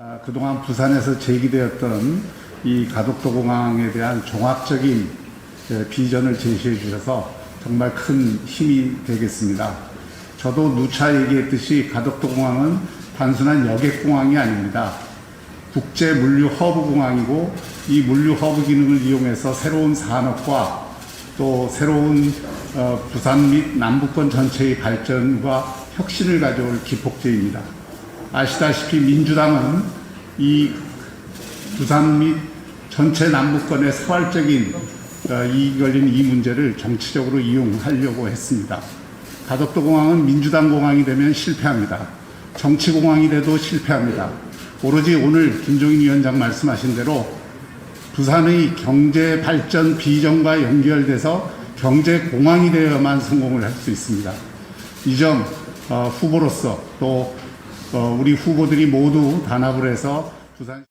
아, 그동안 부산에서 제기되었던 이 가덕도 공항에 대한 종합적인 예, 비전을 제시해 주셔서 정말 큰 힘이 되겠습니다. 저도 누차 얘기했듯이 가덕도 공항은 단순한 여객 공항이 아닙니다. 국제 물류 허브 공항이고 이 물류 허브 기능을 이용해서 새로운 산업과 또 새로운 어, 부산 및 남부권 전체의 발전과 혁신을 가져올 기폭제입니다. 아시다시피 민주당은 이 부산 및 전체 남부권의 사활적인 어, 이익이 걸린 이 문제를 정치적으로 이용하려고 했습니다. 가덕도 공항은 민주당 공항이 되면 실패합니다. 정치 공항이 돼도 실패합니다. 오로지 오늘 김종인 위원장 말씀하신 대로 부산의 경제 발전 비전과 연결돼서 경제 공항이 되어야만 성공을 할 수 있습니다. 이점 어, 후보로서 또 어, 우리 후보들이 모두 단합을 해서 부산